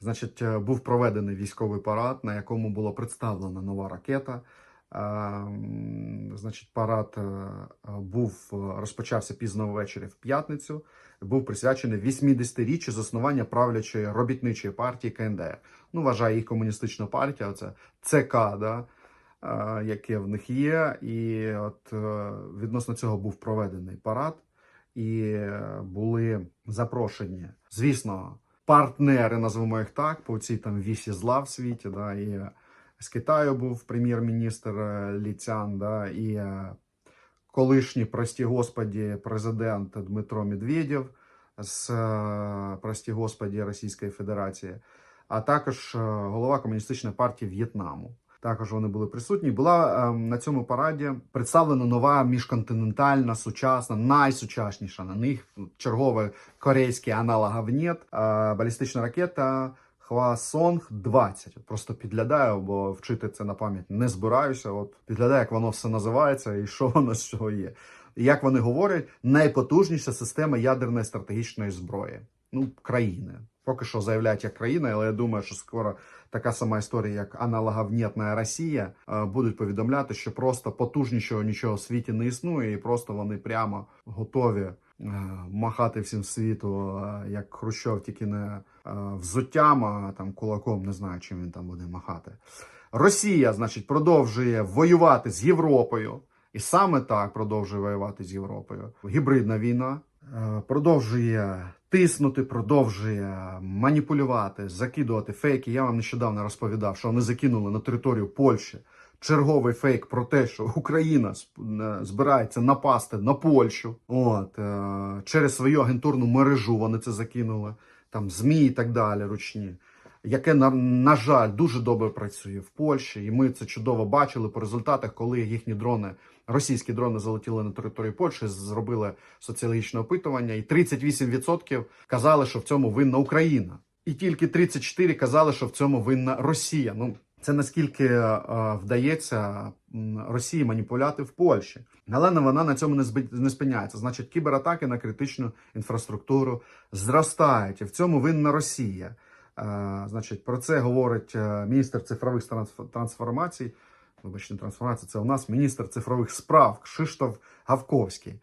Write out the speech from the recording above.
Значить, е, був проведений військовий парад, на якому було представлена нова ракета. Е, Значить, парад е, був е, розпочався пізно ввечері в п'ятницю. Був присвячений 80-річчю заснування правлячої робітничої партії КНДР. Ну, вважає їх комуністична партія, це ЦК, да, яке в них є. І от відносно цього був проведений парад, і були запрошені, звісно, партнери, назвемо їх так, по цій там вісі зла в світі. Да, і е, з Китаю був прем'єр-міністр Ліцян, да, і е, колишній, прості господі, президент Дмитро Медведєв з, е, прості господі, Російської Федерації, а також е, голова комуністичної партії В'єтнаму. Також вони були присутні. Була е, на цьому параді представлена нова міжконтинентальна, сучасна, найсучасніша на них черговий корейський аналог ГАВНЕТ, е, балістична ракета Хвасонг 20. От Просто підглядаю, бо вчити це на пам'ять не збираюся. От підглядаю, як воно все називається і що воно з чого є. Як вони говорять, найпотужніша система ядерної стратегічної зброї. Ну, країни. Поки що заявляють як країна, але я думаю, що скоро така сама історія, як аналоговнітна Росія, е, будуть повідомляти, що просто потужнішого нічого в світі не існує, і просто вони прямо готові е, махати всім світу, е, як Хрущов, тільки не взуттям, а там кулаком, не знаю, чим він там буде махати. Росія, значить, продовжує воювати з Європою. І саме так продовжує воювати з Європою. Гібридна війна продовжує тиснути, продовжує маніпулювати, закидувати фейки. Я вам нещодавно розповідав, що вони закинули на територію Польщі черговий фейк про те, що Україна е, збирається напасти на Польщу. От е, через свою агентурну мережу вони це закинули. Там ЗМІ і так далі, ручні. Яке на, на жаль дуже добре працює в Польщі, і ми це чудово бачили по результатах, коли їхні дрони, російські дрони залетіли на територію Польщі, зробили соціологічне опитування, і 38% казали, що в цьому винна Україна, і тільки 34% казали, що в цьому винна Росія. Ну це наскільки е, вдається Росії маніпуляти в Польщі, але вона на цьому не не спиняється. Значить, кібератаки на критичну інфраструктуру зростають, і в цьому винна Росія. Е, Значить, про це говорить е, міністр цифрових трансформацій. Вибачте, трансформація це у нас міністр цифрових справ Кшиштоф Гавковський.